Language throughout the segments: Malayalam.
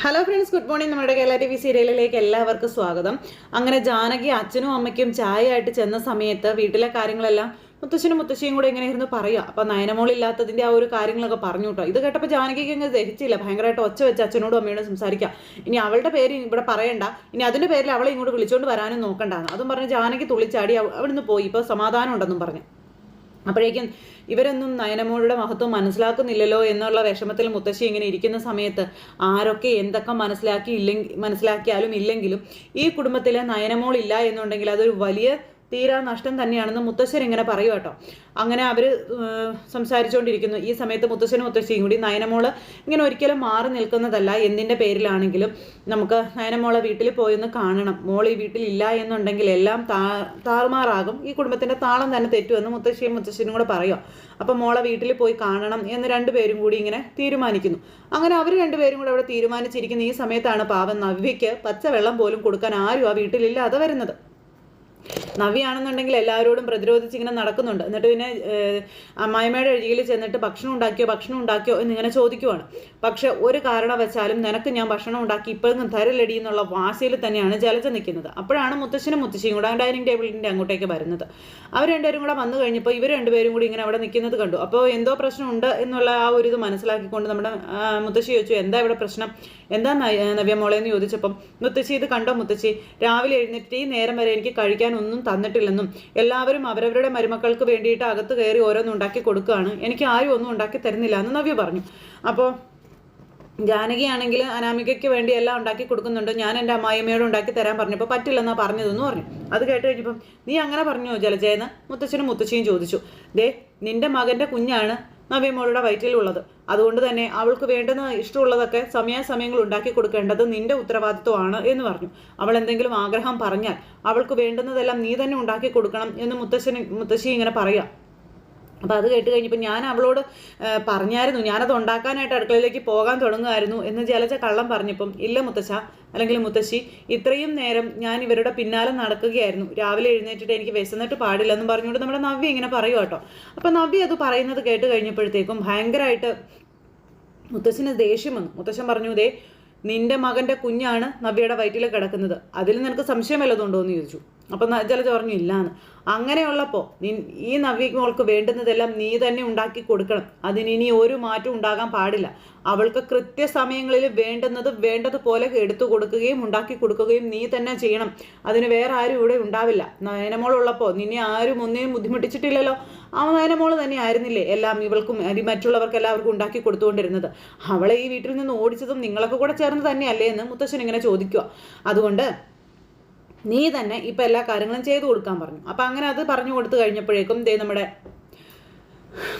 ഹലോ ഫ്രണ്ട്സ് ഗുഡ് മോർണിംഗ് നമ്മുടെ കേരള ടി വി സീരിയലിലേക്ക് എല്ലാവർക്കും സ്വാഗതം. അങ്ങനെ ജാനകി അച്ഛനും അമ്മയ്ക്കും ചായയായിട്ട് ചെന്ന സമയത്ത് വീട്ടിലെ കാര്യങ്ങളെല്ലാം മുത്തശ്ശനും മുത്തശ്ശിയും കൂടെ ഇങ്ങനെ ഇരുന്ന് പറയുക? അപ്പം നയനമോളില്ലാത്തതിന്റെ ആ ഒരു കാര്യങ്ങളൊക്കെ പറഞ്ഞു കേട്ടോ. ഇത് കേട്ടപ്പോൾ ജാനകിക്ക് അങ്ങ് ദഹിച്ചില്ല. ഭയങ്കരമായിട്ട് ഒച്ച വെച്ച് അച്ഛനോടും അമ്മയോടും സംസാരിക്കാം. ഇനി അവളുടെ പേര് ഇവിടെ പറയണ്ട. ഇനി അതിന്റെ പേരിൽ അവളെ ഇങ്ങോട്ട് വിളിച്ചുകൊണ്ട് വരാനും നോക്കണ്ടാന്ന് അതും പറഞ്ഞ് ജാനകി തുള്ളിച്ചാടി അവ- അവിടുന്ന് പോയി. ഇപ്പോൾ സമാധാനം ഉണ്ടെന്നും പറഞ്ഞു. അപ്പോഴേക്കും ഇവരൊന്നും നയനമോളുടെ മഹത്വം മനസ്സിലാക്കുന്നില്ലല്ലോ എന്നുള്ള വിഷമത്തിൽ മുത്തശ്ശി ഇങ്ങനെ ഇരിക്കുന്ന സമയത്ത് ആരൊക്കെ എന്തൊക്കെ മനസ്സിലാക്കി ഇല്ലെങ്കിൽ മനസ്സിലാക്കിയാലും ഇല്ലെങ്കിലും ഈ കുടുംബത്തിൽ നയനമോൾ ഇല്ല എന്നുണ്ടെങ്കിൽ അതൊരു വലിയ തീരാ നഷ്ടം തന്നെയാണെന്ന് മുത്തശ്ശൻ ഇങ്ങനെ പറയും കേട്ടോ. അങ്ങനെ അവർ സംസാരിച്ചുകൊണ്ടിരിക്കുന്നു. ഈ സമയത്ത് മുത്തശ്ശനും മുത്തശ്ശിയും കൂടി നയനമോൾ ഇങ്ങനെ ഒരിക്കലും മാറി നിൽക്കുന്നതല്ല എന്തിന്റെ പേരിലാണെങ്കിലും നമുക്ക് നയനമോളെ വീട്ടിൽ പോയൊന്ന് കാണണം. മോൾ ഈ വീട്ടിലില്ല എന്നുണ്ടെങ്കിൽ എല്ലാം താ താറുമാറാകും. ഈ കുടുംബത്തിന്റെ താളം തന്നെ തെറ്റുമെന്ന് മുത്തശ്ശിയും മുത്തശ്ശനും കൂടെ പറയുക അപ്പം മോളെ വീട്ടിൽ പോയി കാണണം എന്ന് രണ്ടുപേരും കൂടി ഇങ്ങനെ തീരുമാനിക്കുന്നു. അങ്ങനെ അവർ രണ്ടുപേരും കൂടെ അവിടെ തീരുമാനിച്ചിരിക്കുന്ന ഈ സമയത്താണ് പാവം നവ്യയ്ക്ക് പച്ചവെള്ളം പോലും കൊടുക്കാൻ ആരും ആ വീട്ടിലില്ലാതെ വരുന്നത്. നവ്യാണെന്നുണ്ടെങ്കിൽ എല്ലാവരോടും പ്രതിരോധിച്ച് ഇങ്ങനെ നടക്കുന്നുണ്ട്. എന്നിട്ട് പിന്നെ അമ്മായിമ്മയുടെ അഴിയിൽ ചെന്നിട്ട് ഭക്ഷണം ഉണ്ടാക്കിയോ ഭക്ഷണം ഉണ്ടാക്കിയോ എന്നിങ്ങനെ ചോദിക്കുവാണ്. പക്ഷെ ഒരു കാരണവശാലും നിനക്ക് ഞാൻ ഭക്ഷണം ഉണ്ടാക്കി ഇപ്പോഴും തരലടി എന്നുള്ള വാശിയിൽ തന്നെയാണ് ജലജ നിൽക്കുന്നത്. അപ്പോഴാണ് മുത്തശ്ശനും മുത്തശ്ശിയും കൂടെ ഡൈനിങ് ടേബിളിന്റെ അങ്ങോട്ടേക്ക് വരുന്നത്. അവർ രണ്ടുപേരും കൂടെ വന്നു കഴിഞ്ഞപ്പോൾ ഇവർ രണ്ടുപേരും കൂടി ഇങ്ങനെ അവിടെ നിൽക്കുന്നത് കണ്ടു. അപ്പോൾ എന്തോ പ്രശ്നമുണ്ട് എന്നുള്ള ആ ഒരു ഇത് മനസ്സിലാക്കിക്കൊണ്ട് നമ്മുടെ മുത്തശ്ശി ചോദിച്ചു എന്താ ഇവിടെ പ്രശ്നം? എന്താ നവ്യ മോളെ എന്ന് ചോദിച്ചപ്പം മുത്തശ്ശി ഇത് കണ്ടോ മുത്തശ്ശി? രാവിലെ എഴുന്നേറ്റ് ഈ നേരം വരെ എനിക്ക് കഴിക്കാൻ ഒന്നും തന്നിട്ടില്ലെന്നും എല്ലാവരും അവരവരുടെ മരുമക്കൾക്ക് വേണ്ടിയിട്ട് അകത്ത് കയറി ഓരോന്നും ഉണ്ടാക്കി കൊടുക്കുകയാണ്. എനിക്ക് ആരും ഒന്നും ഉണ്ടാക്കി തരുന്നില്ല എന്ന് നവ്യ പറഞ്ഞു. അപ്പോൾ ജാനകിയാണെങ്കിൽ അനാമികയ്ക്ക് വേണ്ടി എല്ലാം ഉണ്ടാക്കി കൊടുക്കുന്നുണ്ട്. ഞാൻ എന്റെ അമ്മായിയമ്മയോട് ഉണ്ടാക്കി തരാൻ പറഞ്ഞപ്പോൾ പറ്റില്ലെന്നാ പറഞ്ഞതെന്ന് പറഞ്ഞു. അത് കേട്ട് കഴിഞ്ഞപ്പം നീ അങ്ങനെ പറഞ്ഞു ജലജയെന്ന് മുത്തച്ഛനും മുത്തശ്ശിയും ചോദിച്ചു. ദേ നിന്റെ മകന്റെ കുഞ്ഞാണ്. നവ്യമോളുടെ വയറ്റിലുള്ളത്. അതുകൊണ്ട് തന്നെ അവൾക്ക് വേണ്ടുന്ന ഇഷ്ടമുള്ളതൊക്കെ സമയാസമയങ്ങൾ ഉണ്ടാക്കി കൊടുക്കേണ്ടത് നിന്റെ ഉത്തരവാദിത്വമാണ് എന്ന് പറഞ്ഞു. അവൾ എന്തെങ്കിലും ആഗ്രഹം പറഞ്ഞാൽ അവൾക്ക് വേണ്ടുന്നതെല്ലാം നീ തന്നെ ഉണ്ടാക്കി കൊടുക്കണം എന്ന് മുത്തശ്ശന് മുത്തശ്ശി ഇങ്ങനെ പറയാം. അപ്പം അത് കേട്ട് കഴിഞ്ഞപ്പോൾ ഞാൻ അവളോട് പറഞ്ഞായിരുന്നു. ഞാനത് ഉണ്ടാക്കാനായിട്ട് അടുക്കളയിലേക്ക് പോകാൻ തുടങ്ങുമായിരുന്നു എന്ന് ജലജ കള്ളം പറഞ്ഞപ്പം ഇല്ല മുത്തശ്ശ അല്ലെങ്കിൽ മുത്തശ്ശി ഇത്രയും നേരം ഞാൻ ഇവരുടെ പിന്നാലെ നടക്കുകയായിരുന്നു. രാവിലെ എഴുന്നേറ്റിട്ട് എനിക്ക് വിശന്നിട്ട് പാടില്ല എന്ന് പറഞ്ഞുകൊണ്ട് നമ്മുടെ നവ്യ ഇങ്ങനെ പറയുക കേട്ടോ. അപ്പം നവ്യ അത് പറയുന്നത് കേട്ട് കഴിഞ്ഞപ്പോഴത്തേക്കും ഭയങ്കരമായിട്ട് മുത്തശ്ശന് ദേഷ്യം വന്നു. മുത്തശ്ശൻ പറഞ്ഞു ദേ നിന്റെ മകന്റെ കുഞ്ഞാണ് നവ്യയുടെ വയറ്റിൽ കിടക്കുന്നത്. അതിൽ നിനക്ക് സംശയം എന്ന് ചോദിച്ചു. അപ്പം ജലജ പറഞ്ഞു ഇല്ലാന്ന്. അങ്ങനെയുള്ളപ്പോൾ നീ ഈ നവ്യക്ക് മോൾക്ക് വേണ്ടുന്നതെല്ലാം നീ തന്നെ ഉണ്ടാക്കി കൊടുക്കണം. അതിന് ഇനി ഒരു മാറ്റം ഉണ്ടാകാൻ പാടില്ല. അവൾക്ക് കൃത്യസമയങ്ങളിൽ വേണ്ടുന്നത് വേണ്ടതുപോലെ എടുത്തു കൊടുക്കുകയും ഉണ്ടാക്കി കൊടുക്കുകയും നീ തന്നെ ചെയ്യണം. അതിന് വേറെ ആരും ഇവിടെ ഉണ്ടാവില്ല. നയനമോളുള്ളപ്പോൾ നിന്നെ ആരും ഒന്നിനും ബുദ്ധിമുട്ടിച്ചിട്ടില്ലല്ലോ. ആ നയനമോൾ തന്നെ ആയിരുന്നില്ലേ എല്ലാം ഇവൾക്കും അരി മറ്റുള്ളവർക്ക് എല്ലാവർക്കും ഉണ്ടാക്കി കൊടുത്തുകൊണ്ടിരുന്നത്. അവളെ ഈ വീട്ടിൽ നിന്ന് ഓടിച്ചതും നിങ്ങളൊക്കെ കൂടെ ചേർന്ന് തന്നെയല്ലേ എന്ന് മുത്തശ്ശൻ ഇങ്ങനെ ചോദിക്കുക അതുകൊണ്ട് നീ തന്നെ ഇപ്പം എല്ലാ കാര്യങ്ങളും ചെയ്തു കൊടുക്കാൻ പറഞ്ഞു. അപ്പം അങ്ങനെ അത് പറഞ്ഞു കൊടുത്തു കഴിഞ്ഞപ്പോഴേക്കും ദേ നമ്മുടെ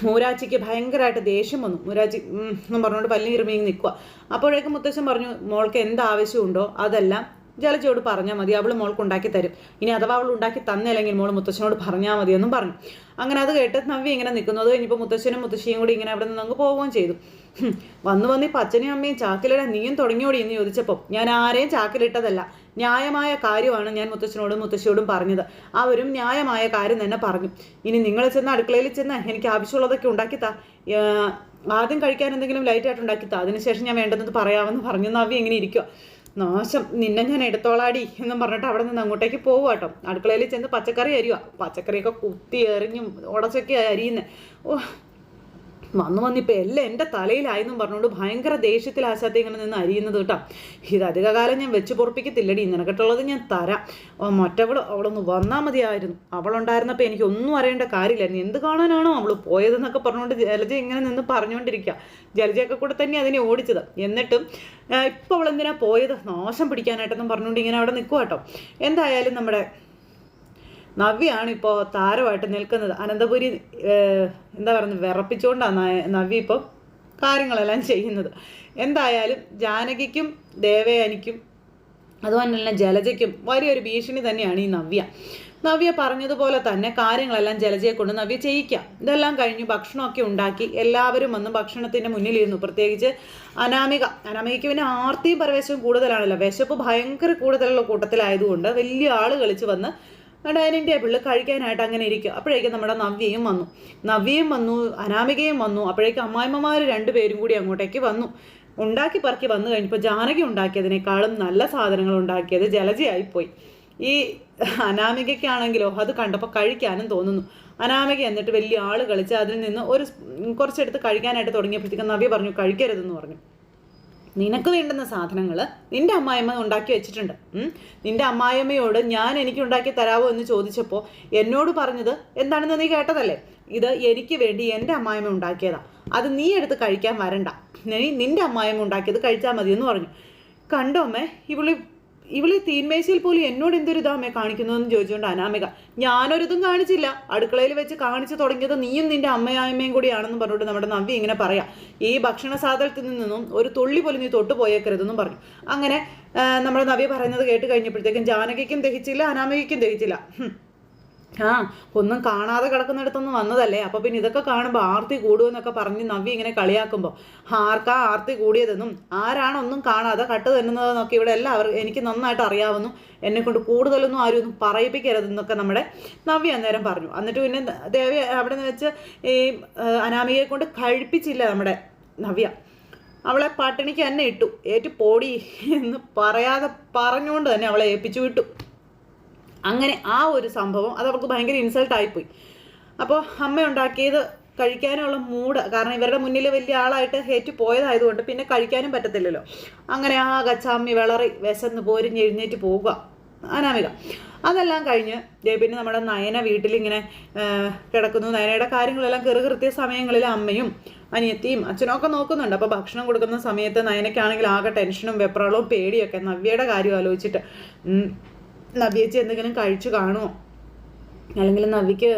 മൂരാച്ചിക്ക് ഭയങ്കരമായിട്ട് ദേഷ്യം വന്നു. മൂരാച്ചി എന്നും പറഞ്ഞുകൊണ്ട് പല്ലി ഇറുമിയും നിൽക്കുക അപ്പോഴേക്കും മുത്തശ്ശൻ പറഞ്ഞു മോൾക്ക് എന്ത് ആവശ്യമുണ്ടോ അതെല്ലാം ജലജയോട് പറഞ്ഞാൽ മതി അവൾ മോൾക്ക് ഉണ്ടാക്കി തരും. ഇനി അഥവാ അവൾ ഉണ്ടാക്കി തന്നില്ലെങ്കിൽ മോൾ മുത്തശ്ശനോട് പറഞ്ഞാൽ മതി എന്നും പറഞ്ഞു. അങ്ങനെ അത് കേട്ട് നവ്യ ഇങ്ങനെ നിൽക്കുന്നത് കഴിഞ്ഞപ്പോൾ മുത്തശ്ശനും മുത്തശ്ശിയും കൂടി ഇങ്ങനെ അവിടെ നിന്ന് അങ്ങ് പോവുകയും ചെയ്തു. വന്നു വന്ന് ഇപ്പം അച്ഛനെയും അമ്മയും ചാക്കിലിടാൻ നീയും തുടങ്ങിയോടി എന്ന് ചോദിച്ചപ്പോൾ ഞാൻ ആരെയും ചാക്കിലിട്ടതല്ല. ന്യായമായ കാര്യമാണ് ഞാൻ മുത്തശ്ശനോടും മുത്തശ്ശിയോടും പറഞ്ഞത്. അവരും ന്യായമായ കാര്യം തന്നെ പറഞ്ഞു. ഇനി നിങ്ങൾ ചെന്ന് അടുക്കളയിൽ ചെന്ന് എനിക്ക് ആവശ്യമുള്ളതൊക്കെ ഉണ്ടാക്കി താ ആദ്യം കഴിക്കാൻ എന്തെങ്കിലും ലൈറ്റായിട്ട് ഉണ്ടാക്കി താ അതിനുശേഷം ഞാൻ വേണ്ടതെന്ന് പറയാമെന്ന് പറഞ്ഞു. നവ്യ ഇങ്ങനെ ഇരിക്കുക നാശം. നിന്നെ ഞാൻ എടുത്തോളാടി എന്നും പറഞ്ഞിട്ട് അവിടെ നിന്ന് അങ്ങോട്ടേക്ക് പോവുക കേട്ടോ അടുക്കളയിൽ ചെന്ന് പച്ചക്കറി അരിയുക പച്ചക്കറിയൊക്കെ കുത്തി എറിഞ്ഞും ഉടച്ചൊക്കെ അരിയുന്നത് ഓ വന്നു വന്നിപ്പോൾ എല്ലാം എന്റെ തലയിലായെന്നും പറഞ്ഞുകൊണ്ട് ഭയങ്കര ദേഷ്യത്തിൽ ആശാത്തി ഇങ്ങനെ നിന്ന് അരിയുന്നത് കേട്ടോ. ഇത് അധികകാലം ഞാൻ വെച്ച് പൊറപ്പിക്കത്തില്ലടി നിനക്കിട്ടുള്ളത് ഞാൻ തരാം. മറ്റവൾ അവളൊന്ന് വന്നാൽ മതിയായിരുന്നു. അവളുണ്ടായിരുന്നപ്പോൾ എനിക്ക് ഒന്നും അറിയേണ്ട കാര്യമില്ലായിരുന്നു. എന്ത് കാണാനാണോ അവൾ പോയതെന്നൊക്കെ പറഞ്ഞുകൊണ്ട് ജലജ ഇങ്ങനെ നിന്ന് പറഞ്ഞുകൊണ്ടിരിക്കുക ജലജയൊക്കെ കൂടെ തന്നെ അതിനെ ഓടിച്ചത്. എന്നിട്ടും ഇപ്പോൾ അവൾ എന്തിനാ പോയത്? നാശം പിടിക്കാനായിട്ടെന്നും പറഞ്ഞുകൊണ്ട് ഇങ്ങനെ അവിടെ നിൽക്കുക കേട്ടോ. എന്തായാലും നമ്മുടെ നവ്യാണ് ഇപ്പോൾ താരമായിട്ട് നിൽക്കുന്നത്. അനന്തപുരി എന്താ പറയുന്നത് വിറപ്പിച്ചുകൊണ്ടാണ് നവ്യ ഇപ്പോൾ കാര്യങ്ങളെല്ലാം ചെയ്യുന്നത്. എന്തായാലും ജാനകിക്കും ദേവയാനിക്കും അതുപോലെ തന്നെ ജലജയ്ക്കും വലിയൊരു ഭീഷണി തന്നെയാണ് ഈ നവ്യ. നവ്യ പറഞ്ഞതുപോലെ തന്നെ കാര്യങ്ങളെല്ലാം ജലജയെ കൊണ്ട് നവ്യ ചെയ്യിക്കാം. ഇതെല്ലാം കഴിഞ്ഞ് ഭക്ഷണമൊക്കെ ഉണ്ടാക്കി എല്ലാവരും വന്ന് ഭക്ഷണത്തിന്റെ മുന്നിലിരുന്നു. പ്രത്യേകിച്ച് അനാമിക. അനാമികയ്ക്ക് പിന്നെ ആർത്തിയും പരവേശവും കൂടുതലാണല്ലോ. വിശപ്പ് ഭയങ്കര കൂടുതലുള്ള കൂട്ടത്തിലായതുകൊണ്ട് വലിയ ആൾ കളിച്ച് വന്ന് ഡൈനിങ് ടേബിളിൽ കഴിക്കാനായിട്ട് അങ്ങനെ ഇരിക്കും. അപ്പോഴേക്കും നമ്മുടെ നവ്യയും വന്നു. നവ്യയും വന്നു അനാമികയും വന്നു. അപ്പോഴേക്കും അമ്മായിമ്മമാർ രണ്ടുപേരും കൂടി അങ്ങോട്ടേക്ക് വന്നു. ഉണ്ടാക്കി പറക്കി വന്നു കഴിഞ്ഞപ്പോൾ ജാനകി ഉണ്ടാക്കിയതിനേക്കാളും നല്ല സാധനങ്ങൾ ഉണ്ടാക്കിയത് ജലജയായിപ്പോയി. ഈ അനാമികയ്ക്കാണെങ്കിലോ അത് കണ്ടപ്പോൾ കഴിക്കാനും തോന്നുന്നു. അനാമിക എന്നിട്ട് വലിയ ആൾ കളിച്ച് അതിൽ നിന്ന് ഒരു കുറച്ചെടുത്ത് കഴിക്കാനായിട്ട് തുടങ്ങിയപ്പോഴത്തേക്കും നവ്യ പറഞ്ഞു കഴിക്കരുതെന്ന് പറഞ്ഞു. നിനക്ക് വേണ്ടുന്ന സാധനങ്ങൾ നിന്റെ അമ്മായിമ്മ ഉണ്ടാക്കി വെച്ചിട്ടുണ്ട്. നിന്റെ അമ്മായിമ്മയോട് ഞാൻ എനിക്ക് ഉണ്ടാക്കി തരാവോ എന്ന് ചോദിച്ചപ്പോൾ എന്നോട് പറഞ്ഞത് എന്താണെന്ന് നീ കേട്ടതല്ലേ? ഇത് എനിക്ക് വേണ്ടി എന്റെ അമ്മായിമ്മ ഉണ്ടാക്കിയതാ. അത് നീ എടുത്ത് കഴിക്കാൻ വരണ്ട. നീ നിന്റെ അമ്മായിമ്മ ഉണ്ടാക്കിയത് കഴിച്ചാൽ മതി എന്ന് പറഞ്ഞു. കണ്ടോ അമ്മേ? ഇവളി ഇവൾ തീന്മേശയിൽ പോലും എന്നോട് എന്തൊരു ഇതാ അമ്മേ കാണിക്കുന്നതെന്ന് ചോദിച്ചുകൊണ്ട് അനാമിക ഞാനൊരിതും കാണിച്ചില്ല. അടുക്കളയിൽ വെച്ച് കാണിച്ചു തുടങ്ങിയത് നീയും നിന്റെ അമ്മയായ്മയും കൂടിയാണെന്ന് പറഞ്ഞിട്ട് നമ്മുടെ നവ്യ ഇങ്ങനെ പറയാം. ഈ ഭക്ഷണ സാധനത്തിൽ നിന്നും ഒരു തുള്ളി പോലും നീ തൊട്ടു പോയേക്കരുതെന്നും പറഞ്ഞു. അങ്ങനെ നമ്മുടെ നവ്യ പറയുന്നത് കേട്ട് കഴിഞ്ഞപ്പോഴത്തേക്കും ജാനകിക്കും ദഹിച്ചില്ല അനാമികയ്ക്കും ദഹിച്ചില്ല. ആ ഒന്നും കാണാതെ കിടക്കുന്നിടത്തൊന്നും വന്നതല്ലേ? അപ്പോൾ പിന്നെ ഇതൊക്കെ കാണുമ്പോൾ ആർത്തി കൂടുമെന്നൊക്കെ പറഞ്ഞ് നവ്യ ഇങ്ങനെ കളിയാക്കുമ്പോൾ ആർക്കാ ആർത്തി കൂടിയതെന്നും ആരാണൊന്നും കാണാതെ കട്ട് തന്നുന്നതെന്നൊക്കെ ഇവിടെ എല്ലാവരും എനിക്ക് നന്നായിട്ട് അറിയാവുന്നു. എന്നെ കൊണ്ട് കൂടുതലൊന്നും ആരും ഒന്നും പറയിപ്പിക്കരുതെന്നൊക്കെ നമ്മുടെ നവ്യ അന്നേരം പറഞ്ഞു. എന്നിട്ട് പിന്നെ ദേവി അവിടെ നിന്ന് വെച്ച് ഈ അനാമികയെ കൊണ്ട് കഴിപ്പിച്ചില്ല നമ്മുടെ നവ്യ. അവളെ പട്ടിണിക്ക് തന്നെ ഇട്ടു. ഏറ്റു പോടി എന്ന് പറയാതെ പറഞ്ഞുകൊണ്ട് തന്നെ അവളെ ഏൽപ്പിച്ചു വിട്ടു. അങ്ങനെ ആ ഒരു സംഭവം അത് അവർക്ക് ഭയങ്കര ഇൻസൾട്ടായിപ്പോയി അപ്പോൾ അമ്മ ഉണ്ടാക്കിയത് കഴിക്കാനുള്ള മൂഡ് കാരണം ഇവരുടെ മുന്നിൽ വലിയ ആളായിട്ട് ഹേറ്റ് പോയതായതുകൊണ്ട് പിന്നെ കഴിക്കാനും പറ്റത്തില്ലല്ലോ. അങ്ങനെ ആ കച്ചാമ്മി വിളറി വിശന്ന് പോരിഞ്ഞ് എഴുന്നേറ്റ് പോവുക. അനാമിക. അതെല്ലാം കഴിഞ്ഞ് പിന്നെ നമ്മുടെ നയന വീട്ടിലിങ്ങനെ കിടക്കുന്നു. നയനയുടെ കാര്യങ്ങളെല്ലാം കയറി കൃത്യ സമയങ്ങളിൽ അമ്മയും അനിയത്തിയും അച്ഛനും ഒക്കെ നോക്കുന്നുണ്ട്. അപ്പോൾ ഭക്ഷണം കൊടുക്കുന്ന സമയത്ത് നയനയ്ക്കാണെങ്കിൽ ആകെ ടെൻഷനും വെപ്രാളവും പേടിയൊക്കെ. നവ്യയുടെ കാര്യം ആലോചിച്ചിട്ട് നവ്യേച്ചി എന്തെങ്കിലും കഴിച്ചു കാണുമോ അല്ലെങ്കിൽ നവിക്ക്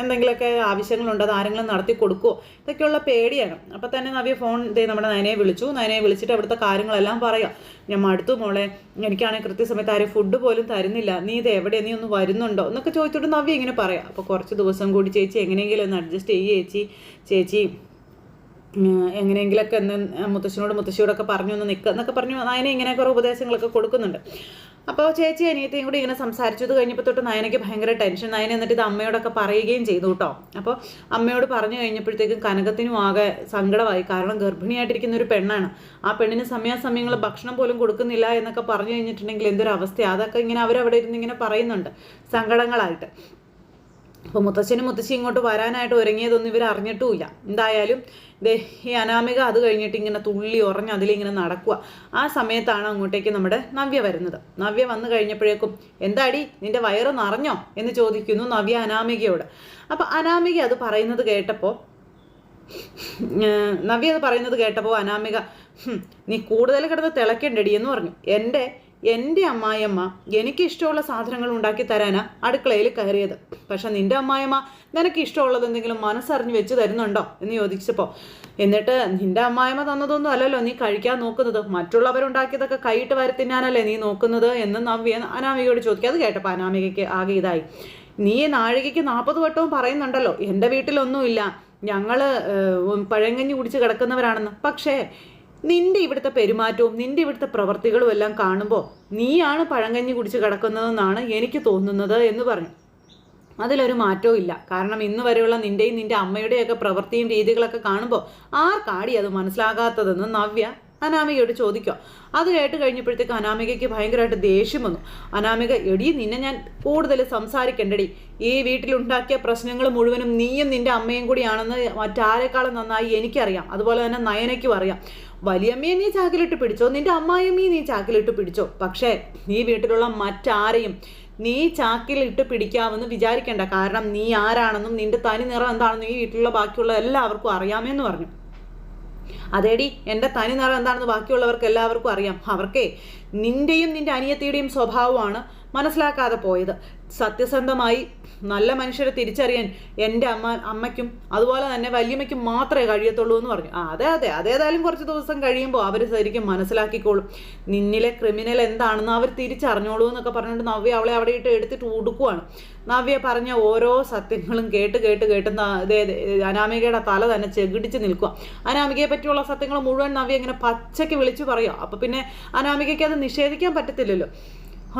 എന്തെങ്കിലുമൊക്കെ ആവശ്യങ്ങളുണ്ട് അത് ആരെങ്കിലും നടത്തി കൊടുക്കുമോ ഇതൊക്കെയുള്ള പേടിയാണ്. അപ്പോൾ തന്നെ നവ്യ ഫോൺ ദേ നമ്മുടെ നയനയെ വിളിച്ചു. നയനയെ വിളിച്ചിട്ട് അവിടുത്തെ കാര്യങ്ങളെല്ലാം പറയാം. ഞാൻ മടുത്തു മോളെ. എനിക്കാണെങ്കിൽ കൃത്യസമയത്ത് ആരും ഫുഡ് പോലും തരുന്നില്ല. നീ ഇത് എവിടെ? നീ ഒന്ന് വരുന്നുണ്ടോ? എന്നൊക്കെ ചോദിച്ചിട്ട് നവ്യ ഇങ്ങനെ പറയാം. അപ്പോൾ കുറച്ച് ദിവസം കൂടി ചേച്ചി എങ്ങനെയെങ്കിലും ഒന്ന് അഡ്ജസ്റ്റ് ചെയ്യ് ചേച്ചി. ചേച്ചി എങ്ങനെയെങ്കിലൊക്കെ ഒന്ന് മുത്തശ്ശനോട് മുത്തശ്ശിയോടൊക്കെ പറഞ്ഞു ഒന്ന് നിൽക്കുക എന്നൊക്കെ പറഞ്ഞു അതിനെ ഇങ്ങനെ കുറേ ഉപദേശങ്ങളൊക്കെ കൊടുക്കുന്നുണ്ട്. അപ്പോൾ ചേച്ചി അനിയത്തെയും കൂടി ഇങ്ങനെ സംസാരിച്ചത് കഴിഞ്ഞപ്പോൾ തൊട്ട് നയനയ്ക്ക് ഭയങ്കര ടെൻഷൻ. നയന എന്നിട്ട് ഇത് അമ്മയോടൊക്കെ പറയുകയും ചെയ്തു കേട്ടോ. അപ്പോൾ അമ്മയോട് പറഞ്ഞു കഴിഞ്ഞപ്പോഴത്തേക്കും കനകത്തിനും ആകെ സങ്കടമായി. കാരണം ഗർഭിണിയായിട്ടിരിക്കുന്ന ഒരു പെണ്ണാണ്. ആ പെണ്ണിന് സമയാസമയങ്ങൾ ഭക്ഷണം പോലും കൊടുക്കുന്നില്ല എന്നൊക്കെ പറഞ്ഞു കഴിഞ്ഞിട്ടുണ്ടെങ്കിൽ എന്തൊരു അവസ്ഥയാണ് അതൊക്കെ ഇങ്ങനെ അവരവിടെ ഇരുന്ന് ഇങ്ങനെ പറയുന്നുണ്ട് സങ്കടങ്ങളായിട്ട്. അപ്പോൾ മുത്തശ്ശനും മുത്തശ്ശി ഇങ്ങോട്ട് വരാനായിട്ട് ഒരുങ്ങിയതൊന്നും ഇവർ അറിഞ്ഞിട്ടുമില്ല. എന്തായാലും ദേ ഈ അനാമിക അത് കഴിഞ്ഞിട്ട് ഇങ്ങനെ തുള്ളി ഉറഞ്ഞ് അതിലിങ്ങനെ നടക്കുക ആ സമയത്താണ് അങ്ങോട്ടേക്ക് നമ്മുടെ നവ്യ വരുന്നത്. നവ്യ വന്നു കഴിഞ്ഞപ്പോഴേക്കും എന്താടി നിന്റെ വയറ് നിറഞ്ഞോ? എന്ന് ചോദിക്കുന്നു നവ്യ അനാമികയോട്. അപ്പോൾ അനാമിക അത് പറയുന്നത് കേട്ടപ്പോൾ നവ്യ അത് പറയുന്നത് കേട്ടപ്പോൾ അനാമിക നീ കൂടുതൽ കിടന്ന് തിളക്കണ്ടടി എന്ന് പറഞ്ഞു. എന്റെ എന്റെ അമ്മായിയമ്മ എനിക്ക് ഇഷ്ടമുള്ള സാധനങ്ങൾ ഉണ്ടാക്കി തരാനാ അടുക്കളയിൽ കയറിയത്. പക്ഷെ നിന്റെ അമ്മായിയമ്മ നിനക്ക് ഇഷ്ടമുള്ളത് എന്തെങ്കിലും മനസ്സറിഞ്ഞ് വെച്ച് തരുന്നുണ്ടോ എന്ന് ചോദിച്ചപ്പോൾ എന്നിട്ട് നിന്റെ അമ്മായിമ്മ തന്നതൊന്നും അല്ലല്ലോ നീ കഴിക്കാൻ നോക്കുന്നത്. മറ്റുള്ളവരുണ്ടാക്കിയതൊക്കെ കൈയിട്ട് വരത്തിന്നാനല്ലേ നീ നോക്കുന്നത് എന്ന് നവ്യ അനാമികയോട് ചോദിക്കുക. അത് കേട്ടപ്പോൾ അനാമികയ്ക്ക് ആകെ ഇതായി. നീ നാഴികയ്ക്ക് നാൽപ്പത് വട്ടവും പറയുന്നുണ്ടല്ലോ എന്റെ വീട്ടിലൊന്നുമില്ല. ഞങ്ങൾ പഴങ്കഞ്ഞി കുടിച്ച് കിടക്കുന്നവരാണെന്ന്. പക്ഷേ നിന്റെ ഇവിടുത്തെ പെരുമാറ്റവും നിന്റെ ഇവിടുത്തെ പ്രവർത്തികളും എല്ലാം കാണുമ്പോൾ നീയാണ് പഴങ്കഞ്ഞി കുടിച്ച് കിടക്കുന്നതെന്നാണ് എനിക്ക് തോന്നുന്നത് എന്ന് പറഞ്ഞു. അതിലൊരു മാറ്റവും ഇല്ല. കാരണം ഇന്ന് വരെയുള്ള നിന്റെയും നിന്റെ അമ്മയുടെയൊക്കെ പ്രവൃത്തിയും രീതികളൊക്കെ കാണുമ്പോൾ ആർക്കാടി അത് മനസ്സിലാകാത്തതെന്ന് നവ്യ അനാമികയോട് ചോദിക്കുക. അത് കേട്ട് കഴിഞ്ഞപ്പോഴത്തേക്ക് അനാമികയ്ക്ക് ഭയങ്കരമായിട്ട് ദേഷ്യം വന്നു. അനാമിക എടി നിന്നെ ഞാൻ കൂടുതൽ സംസാരിക്കണ്ടടി. ഈ വീട്ടിലുണ്ടാക്കിയ പ്രശ്നങ്ങൾ മുഴുവനും നീയും നിന്റെ അമ്മയും കൂടിയാണെന്ന് മറ്റാരെക്കാളും നന്നായി എനിക്കറിയാം. അതുപോലെ തന്നെ നയനയ്ക്കും അറിയാം. വലിയമ്മയെ നീ ചാക്കിലിട്ട് പിടിച്ചോ? നിന്റെ അമ്മായിയമ്മയെ നീ ചാക്കിലിട്ട് പിടിച്ചോ? പക്ഷേ നീ വീട്ടിലുള്ള മറ്റാരെയും നീ ചാക്കിലിട്ട് പിടിക്കാമെന്ന് വിചാരിക്കേണ്ട. കാരണം നീ ആരാണെന്നും നിന്റെ തനി നിറം എന്താണെന്നും ഈ വീട്ടിലുള്ള ബാക്കിയുള്ള എല്ലാവർക്കും അറിയാമെന്ന് പറഞ്ഞു. അതേടി എന്റെ തനി നിറം എന്താണെന്ന് ബാക്കിയുള്ളവർക്ക് എല്ലാവർക്കും അറിയാം. അവർക്കേ നിന്റെയും നിന്റെ അനിയത്തിയുടെയും സ്വഭാവമാണ് മനസ്സിലാക്കാതെ പോയത്. സത്യസന്ധമായി നല്ല മനുഷ്യരെ തിരിച്ചറിയാൻ എന്റെ അമ്മ അമ്മയ്ക്കും അതുപോലെ തന്നെ വല്യമ്മയ്ക്കും മാത്രമേ കഴിയത്തുള്ളൂ എന്ന് പറഞ്ഞു. അതെ അതെ. അതേതായാലും കുറച്ച് ദിവസം കഴിയുമ്പോൾ അവർ ശരിക്കും മനസ്സിലാക്കിക്കോളും. നിന്നിലെ ക്രിമിനൽ എന്താണെന്ന് അവർ തിരിച്ചറിഞ്ഞോളൂ എന്നൊക്കെ പറഞ്ഞുകൊണ്ട് നവ്യ അവളെ അവിടെ ഇട്ട് എടുത്തിട്ട് ഉടുക്കുവാണ്. നവ്യ പറഞ്ഞ ഓരോ സത്യങ്ങളും കേട്ട് കേട്ട് കേട്ട് അനാമികയുടെ തല തന്നെ ചെകിടിച്ച് നിൽക്കുക. അനാമികയെ പറ്റിയുള്ള സത്യങ്ങൾ മുഴുവൻ നവ്യ ഇങ്ങനെ പച്ചയ്ക്ക് വിളിച്ചു പറയുക അപ്പോൾ പിന്നെ അനാമികയ്ക്ക് അത് നിഷേധിക്കാൻ പറ്റത്തില്ലല്ലോ.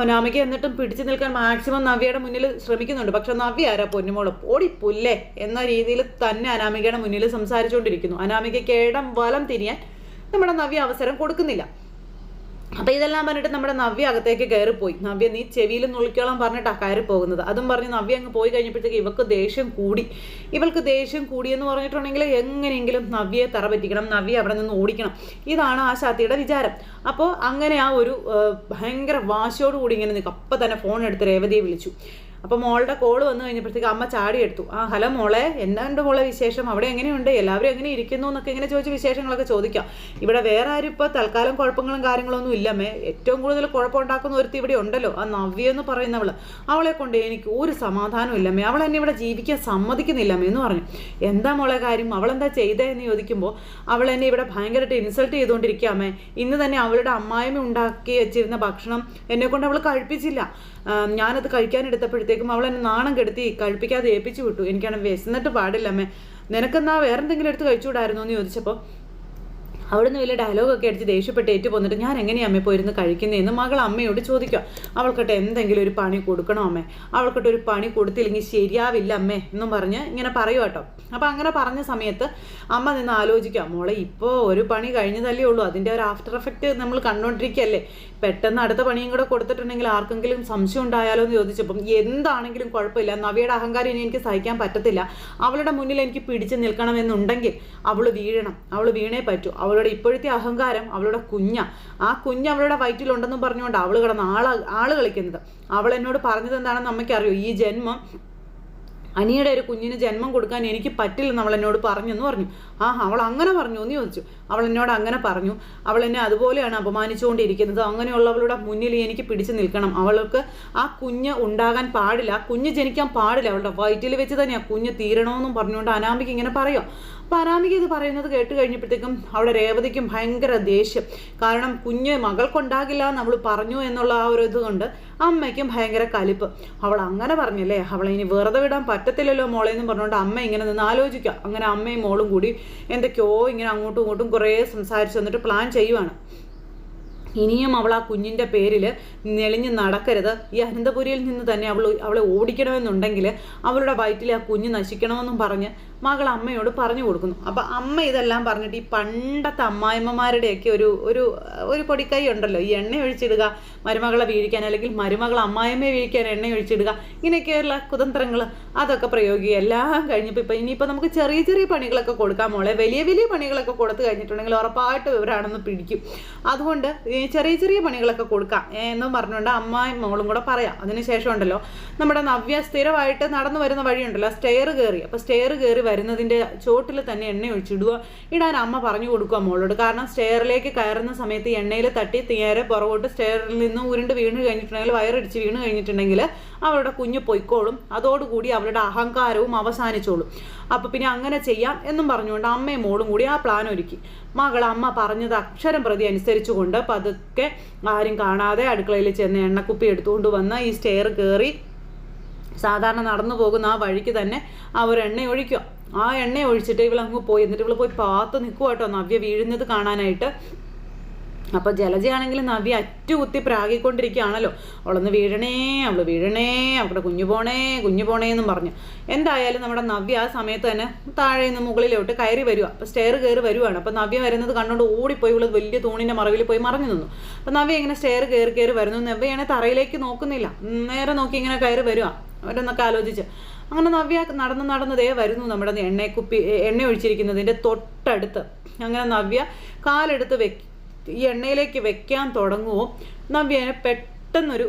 അനാമിക എന്നിട്ടും പിടിച്ചു നിൽക്കാൻ മാക്സിമം നവ്യയുടെ മുന്നിൽ ശ്രമിക്കുന്നുണ്ട്. പക്ഷെ നവ്യ ആരാ? പൊന്നുമോൾ. ഓടി പുല്ലേ എന്ന രീതിയിൽ തന്നെ അനാമികയുടെ മുന്നിൽ സംസാരിച്ചുകൊണ്ടിരിക്കുന്നു. അനാമികയ്ക്ക് ഇടം വലം തിരിയാൻ നമ്മുടെ നവ്യ അവസരം കൊടുക്കുന്നില്ല. അപ്പൊ ഇതെല്ലാം പറഞ്ഞിട്ട് നമ്മുടെ നവ്യ അകത്തേക്ക് കയറിപ്പോയി. നവ്യ നീ ചെവിയിൽ നുള്ളിക്കോളം പറഞ്ഞിട്ടാ കയറി പോകുന്നത്. അതും പറഞ്ഞ് നവ്യ അങ്ങ് പോയി കഴിഞ്ഞപ്പോഴത്തേക്ക് ഇവക്ക് ദേഷ്യം കൂടി. ഇവൾക്ക് ദേഷ്യം കൂടി എന്ന് പറഞ്ഞിട്ടുണ്ടെങ്കിൽ എങ്ങനെയെങ്കിലും നവ്യയെ തറ പറ്റിക്കണം നവ്യ അവിടെ നിന്ന് ഓടിക്കണം. ഇതാണ് ആ ശാത്തിയുടെ വിചാരം. അപ്പോൾ അങ്ങനെ ആ ഒരു ഭയങ്കര വാശിയോടുകൂടി ഇങ്ങനെ നിൽക്കും. അപ്പം തന്നെ ഫോൺ എടുത്ത് രേവതിയെ വിളിച്ചു. അപ്പോൾ മോളുടെ കോൾ വന്നു കഴിഞ്ഞപ്പോഴത്തേക്ക് അമ്മ ചാടിയെടുത്തു ആ ഹലോ മോളെ എന്താണ്ട് മോളെ വിശേഷം? അവിടെ എങ്ങനെയുണ്ട്? എല്ലാവരും എങ്ങനെ ഇരിക്കുന്നു? എന്നൊക്കെ ഇങ്ങനെ ചോദിച്ച് വിശേഷങ്ങളൊക്കെ ചോദിക്കാം. ഇവിടെ വേറെ ആരും ഇപ്പോൾ തൽക്കാലം കുഴപ്പങ്ങളും കാര്യങ്ങളൊന്നും ഇല്ലമ്മേ ഏറ്റവും കൂടുതൽ കുഴപ്പമുണ്ടാക്കുന്ന ഒരുത്തി ഇവിടെ ഉണ്ടല്ലോ ആ നവ്യ എന്ന് പറയുന്നവൾ. അവളെ കൊണ്ട് എനിക്ക് ഒരു സമാധാനം ഇല്ലമ്മേ അവൾ എന്നെ ഇവിടെ ജീവിക്കാൻ സമ്മതിക്കുന്നില്ലമ്മേ എന്ന് പറഞ്ഞു. എന്താ മോളെ കാര്യം? അവളെന്താ ചെയ്തതെന്ന് ചോദിക്കുമ്പോൾ അവൾ എന്നെ ഇവിടെ ഭയങ്കരമായിട്ട് ഇൻസൾട്ട് ചെയ്തുകൊണ്ടിരിക്കാമേ ഇന്ന് തന്നെ അവളുടെ അമ്മായിമ്മ ഉണ്ടാക്കി വെച്ചിരുന്ന ഭക്ഷണം എന്നെ കൊണ്ട് അവൾ കഴിപ്പിച്ചില്ല. ഞാനത് കഴിക്കാനെടുത്തപ്പോഴത്തേക്കും അവൾ എന്നെ നാണം കെടുത്തി കഴിപ്പിക്കാതെ ഏൽപ്പിച്ചു വിട്ടു. എനിക്കാണ് വിശന്നിട്ട് പാടില്ലമ്മേ നിനക്കെന്നാ വേറെന്തെങ്കിലും എടുത്ത് കഴിച്ചുകൂടായിരുന്നു എന്ന് ചോദിച്ചപ്പോൾ അവിടുന്ന് വലിയ ഡയലോഗൊക്കെ അടിച്ച് ദേഷ്യപ്പെട്ട് ഏറ്റു പോന്നിട്ട് ഞാൻ എങ്ങനെയാണ് അമ്മ പോയിരുന്ന് കഴിക്കുന്നതെന്ന് മകൾ അമ്മയോട് ചോദിക്കുക. അവൾക്കിട്ട് എന്തെങ്കിലും ഒരു പണി കൊടുക്കണോ അമ്മേ? അവൾക്കിട്ട് ഒരു പണി കൊടുത്തില്ലെങ്കിൽ ശരിയാവില്ല അമ്മേ എന്നും പറഞ്ഞ് ഇങ്ങനെ പറയുക കേട്ടോ അപ്പം അങ്ങനെ പറഞ്ഞ സമയത്ത് അമ്മ നിന്ന് ആലോചിക്കുക. മോളെ ഇപ്പോൾ ഒരു പണി കഴിഞ്ഞതല്ലേ ഉള്ളൂ. അതിന്റെ ഒരു ആഫ്റ്റർ എഫക്റ്റ് നമ്മൾ കണ്ടുകൊണ്ടിരിക്കുകയല്ലേ പെട്ടെന്ന് അടുത്ത പണിയും കൂടെ കൊടുത്തിട്ടുണ്ടെങ്കിൽ ആർക്കെങ്കിലും സംശയം ഉണ്ടായാലോ എന്ന് ചോദിച്ചപ്പം എന്താണെങ്കിലും കുഴപ്പമില്ല. നവിയുടെ അഹങ്കാരം ഇനി എനിക്ക് സഹിക്കാൻ പറ്റത്തില്ല. അവളുടെ മുന്നിൽ എനിക്ക് പിടിച്ചു നിൽക്കണമെന്നുണ്ടെങ്കിൽ അവൾ വീഴണം. അവൾ വീണേ പറ്റൂ. അവളുടെ ഇപ്പോഴത്തെ അഹങ്കാരം അവളുടെ കുഞ്ഞ. ആ കുഞ്ഞ് അവളുടെ വയറ്റിലുണ്ടെന്നും പറഞ്ഞുകൊണ്ട് അവൾ കിടന്ന് ആൾ ആൾ കളിക്കുന്നത്. അവൾ എന്നോട് പറഞ്ഞത് എന്താണെന്ന് അമ്മയ്ക്കറിയോ? ഈ ജന്മം അനിയുടെ ഒരു കുഞ്ഞിന് ജന്മം കൊടുക്കാൻ എനിക്ക് പറ്റില്ലെന്ന് അവൾ എന്നോട് പറഞ്ഞെന്ന് പറഞ്ഞു. ആ അവൾ അങ്ങനെ പറഞ്ഞു എന്ന് ചോദിച്ചു. അവൾ എന്നോട് അങ്ങനെ പറഞ്ഞു. അവൾ എന്നെ അതുപോലെയാണ് അപമാനിച്ചുകൊണ്ടിരിക്കുന്നത്. അങ്ങനെയുള്ളവളുടെ മുന്നിൽ എനിക്ക് പിടിച്ചു നിൽക്കണം. അവൾക്ക് ആ കുഞ്ഞ് ഉണ്ടാകാൻ പാടില്ല. ആ കുഞ്ഞ് ജനിക്കാൻ പാടില്ല. അവളുടെ വയറ്റിൽ വെച്ച് തന്നെ ആ കുഞ്ഞ് തീരണമെന്നും പറഞ്ഞുകൊണ്ട് അനാമിക്ക് ഇങ്ങനെ പറയാം. അപ്പോൾ അനാമിക ഇത് പറയുന്നത് കേട്ട് കഴിഞ്ഞപ്പോഴത്തേക്കും അവിടെ രേവതിക്കും ഭയങ്കര ദേഷ്യം. കാരണം കുഞ്ഞ് മകൾക്കുണ്ടാകില്ല അവൾ പറഞ്ഞു എന്നുള്ള ആ ഒരു ഇത് കൊണ്ട് അമ്മയ്ക്കും ഭയങ്കര കലിപ്പ്. അവൾ അങ്ങനെ പറഞ്ഞല്ലേ അവളെ ഇനി വെറുതെ വിടാൻ പറ്റത്തില്ലല്ലോ മോളെ എന്ന് പറഞ്ഞുകൊണ്ട് അമ്മ ഇങ്ങനെ നിന്ന് ആലോചിക്കുക. അങ്ങനെ അമ്മയും മോളും കൂടി എന്തൊക്കെയോ ഇങ്ങനെ അങ്ങോട്ടും ഇങ്ങോട്ടും കുറേ സംസാരിച്ച് വന്നിട്ട് പ്ലാൻ ചെയ്യുവാണ്. ഇനിയും അവൾ ആ കുഞ്ഞിന്റെ പേരിൽ നെളിഞ്ഞ് നടക്കരുത്. ഈ അനന്തപുരിയിൽ നിന്ന് തന്നെ അവൾ അവളെ ഓടിക്കണമെന്നുണ്ടെങ്കിൽ അവളുടെ വയറ്റിൽ ആ കുഞ്ഞ് നശിക്കണമെന്നും പറഞ്ഞ് മകൾ അമ്മയോട് പറഞ്ഞു കൊടുക്കുന്നു. അപ്പം അമ്മ ഇതെല്ലാം പറഞ്ഞിട്ട് ഈ പണ്ടത്തെ അമ്മായിമ്മമാരുടെയൊക്കെ ഒരു ഒരു ഒരു പൊടിക്കൈ ഉണ്ടല്ലോ. ഈ എണ്ണ ഒഴിച്ചിടുക മരുമകളെ വീഴിക്കാൻ അല്ലെങ്കിൽ മരുമകൾ അമ്മായിമ്മയെ വീഴിക്കാൻ എണ്ണ ഒഴിച്ചിടുക ഇങ്ങനെയൊക്കെയുള്ള കുതന്ത്രങ്ങൾ അതൊക്കെ പ്രയോഗിക്കുക. എല്ലാം കഴിഞ്ഞപ്പോൾ ഇപ്പം ഇനിയിപ്പോൾ നമുക്ക് ചെറിയ ചെറിയ പണികളൊക്കെ കൊടുക്കാൻ മോളെ. വലിയ വലിയ പണികളൊക്കെ കൊടുത്തു കഴിഞ്ഞിട്ടുണ്ടെങ്കിൽ ഉറപ്പായിട്ട് ഇവരാണെന്ന് പിടിക്കും. അതുകൊണ്ട് ചെറിയ ചെറിയ പണികളൊക്കെ കൊടുക്കാം. എന്ന് പറഞ്ഞുകൊണ്ട് അമ്മായും മോളും കൂടെ പറയാം. അതിനുശേഷം ഉണ്ടല്ലോ നമ്മുടെ നവ്യ സ്ഥിരമായിട്ട് നടന്നു വരുന്ന വഴിയുണ്ടല്ലോ സ്റ്റെയർ കയറി. അപ്പോൾ സ്റ്റെയർ കയറി വരുന്നതിന്റെ ചോട്ടിൽ തന്നെ എണ്ണ ഒഴിച്ചിടുക. ഇടാൻ അമ്മ പറഞ്ഞു കൊടുക്കുക മോളോട്. കാരണം സ്റ്റെയറിലേക്ക് കയറുന്ന സമയത്ത് എണ്ണയിൽ തട്ടി നേരെ പുറകോട്ട് സ്റ്റെയറിൽ നിന്ന് ഉരുണ്ട് വീണ് കഴിഞ്ഞിട്ടുണ്ടെങ്കിൽ വയറടിച്ച് വീണ് കഴിഞ്ഞിട്ടുണ്ടെങ്കിൽ അവളുടെ കുഞ്ഞ് പൊയ്ക്കോളും. അതോടുകൂടി അവരുടെ അഹങ്കാരവും അവസാനിച്ചോളും. അപ്പോൾ പിന്നെ അങ്ങനെ ചെയ്യാം എന്നും പറഞ്ഞുകൊണ്ട് അമ്മയും മോളും കൂടി ആ പ്ലാൻ ഒരുക്കി. മകൾ അമ്മ പറഞ്ഞത് അക്ഷരം പ്രതി അനുസരിച്ചുകൊണ്ട് പതുക്കെ ആരും കാണാതെ അടുക്കളയിൽ ചെന്ന് എണ്ണക്കുപ്പി എടുത്തുകൊണ്ട് വന്ന് ഈ സ്റ്റെയർ കയറി സാധാരണ നടന്നു പോകുന്ന ആ വഴിക്ക് തന്നെ അവർ എണ്ണ ഒഴിക്കുക. ആ എണ്ണ ഒഴിച്ചിട്ട് ഇവളങ്ങ് പോയി. എന്നിട്ട് ഇവൾ പോയി പാത്ത് നിൽക്കുക നവ്യ വീഴുന്നത് കാണാനായിട്ട്. അപ്പോൾ ജലജയാണെങ്കിൽ നവ്യ അറ്റുകുത്തി പ്രാഗിക്കൊണ്ടിരിക്കുകയാണല്ലോ. അവളൊന്ന് വീഴണേ അവൾ വീഴണേ അവളുടെ കുഞ്ഞു പോണേ കുഞ്ഞു പോണേ എന്നും പറഞ്ഞു. എന്തായാലും നമ്മുടെ നവ്യ ആ സമയത്ത് തന്നെ താഴെ നിന്ന് മുകളിലോട്ട് കയറി വരിക. അപ്പോൾ സ്റ്റെയർ കയറി വരുവാണ്. അപ്പോൾ നവ്യ വരുന്നത് കണ്ടുകൊണ്ട് ഓടിപ്പോയി ഇവൾ വലിയ തൂണിന്റെ മറവിൽ പോയി മറഞ്ഞു നിന്നു. അപ്പോൾ നവ്യ ഇങ്ങനെ സ്റ്റെയർ കയറി കയറി വരുന്നു. നവ്യയാണെ തറയിലേക്ക് നോക്കുന്നില്ല. നേരെ നോക്കി ഇങ്ങനെ കയറി വരുക. അവരെന്നൊക്കെ ആലോചിച്ച്. അങ്ങനെ നവ്യ നടന്ന് നടന്നതേ വരുന്നു നമ്മുടെ എണ്ണക്കുപ്പി എണ്ണ ഒഴിച്ചിരിക്കുന്നതിന്റെ തൊട്ടടുത്ത്. അങ്ങനെ നവ്യ കാലെടുത്ത് വെക്ക്. ഈ എണ്ണയിലേക്ക് വെക്കാൻ തുടങ്ങുമോ നവ്യനെ പെട്ടെന്നൊരു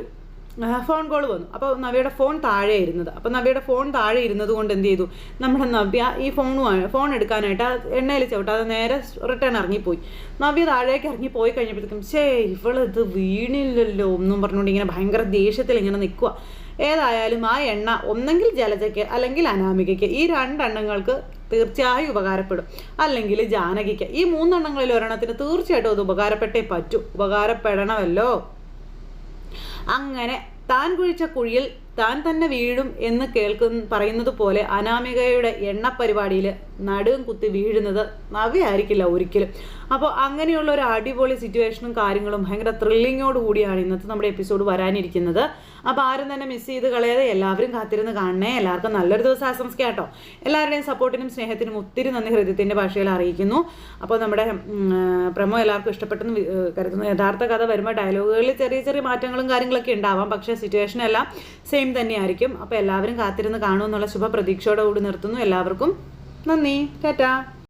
ഫോൺ കോൾ വന്നു. അപ്പോൾ നവ്യയുടെ ഫോൺ താഴെ ഇരുന്നത്. അപ്പോൾ നവ്യയുടെ ഫോൺ താഴെ ഇരുന്നത് കൊണ്ട് എന്ത് ചെയ്തു? നമ്മുടെ നവ്യ ഈ ഫോണുമായി ഫോൺ എടുക്കാനായിട്ട് ആ എണ്ണയിൽ ചവിട്ടാതെ നേരെ റിട്ടേൺ ഇറങ്ങിപ്പോയി. നവ്യ താഴേക്ക് ഇറങ്ങി പോയി കഴിഞ്ഞപ്പോഴത്തേക്കും ഷേ ഇവളിത് വീണില്ലല്ലോ ഒന്നും പറഞ്ഞുകൊണ്ട് ഇങ്ങനെ ഭയങ്കര ദേഷ്യത്തിൽ ഇങ്ങനെ നിൽക്കുക ഏതായാലും ആ എണ്ണ ഒന്നെങ്കിൽ ജലജയ്ക്ക് അല്ലെങ്കിൽ അനാമികയ്ക്ക് ഈ രണ്ടെണ്ണങ്ങൾക്ക് തീർച്ചയായും ഉപകാരപ്പെടും. അല്ലെങ്കിൽ ജാനകിക്ക്. ഈ മൂന്നെണ്ണങ്ങളിൽ ഒരെണ്ണത്തിന് തീർച്ചയായിട്ടും അത് ഉപകാരപ്പെട്ടേ പറ്റൂ. ഉപകാരപ്പെടണമല്ലോ. അങ്ങനെ താൻ കുഴിച്ച കുഴിയിൽ താൻ തന്നെ വീഴും എന്ന് കേൾക്കുന്ന പറയുന്നത് പോലെ അനാമികയുടെ എണ്ണ പരിപാടിയിൽ നടുവും കുത്തി വീഴുന്നത് നവയായിരിക്കില്ല ഒരിക്കലും. അപ്പോൾ അങ്ങനെയുള്ള ഒരു അടിപൊളി സിറ്റുവേഷനും കാര്യങ്ങളും ഭയങ്കര ത്രില്ലിങ്ങോട് കൂടിയാണ് ഇന്നത്തെ നമ്മുടെ എപ്പിസോഡ് വരാനിരിക്കുന്നത്. അപ്പോൾ ആരും തന്നെ മിസ് ചെയ്ത് കളയാതെ എല്ലാവരും കാത്തിരുന്ന് കാണണേ. എല്ലാവർക്കും നല്ലൊരു ദിവസം ആശംസിക്കാം കേട്ടോ എല്ലാവരുടെയും സപ്പോർട്ടിനും സ്നേഹത്തിനും ഒത്തിരി നന്ദി ഹൃദയത്തിന്റെ ഭാഷയിൽ അറിയിക്കുന്നു. അപ്പോൾ നമ്മുടെ പ്രമോ എല്ലാവർക്കും ഇഷ്ടപ്പെട്ടെന്ന് കരുതുന്നു. യഥാർത്ഥ കഥ വരുമ്പോൾ ഡയലോഗുകളിൽ ചെറിയ ചെറിയ മാറ്റങ്ങളും കാര്യങ്ങളൊക്കെ ഉണ്ടാവാം. പക്ഷേ സിറ്റുവേഷൻ എല്ലാം സെയിം തന്നെയായിരിക്കും. അപ്പോൾ എല്ലാവരും കാത്തിരുന്ന് കാണുമെന്നുള്ള ശുഭ പ്രതീക്ഷയോടുകൂടി നിർത്തുന്നു. എല്ലാവർക്കും നന്ദി. ടാറ്റാ.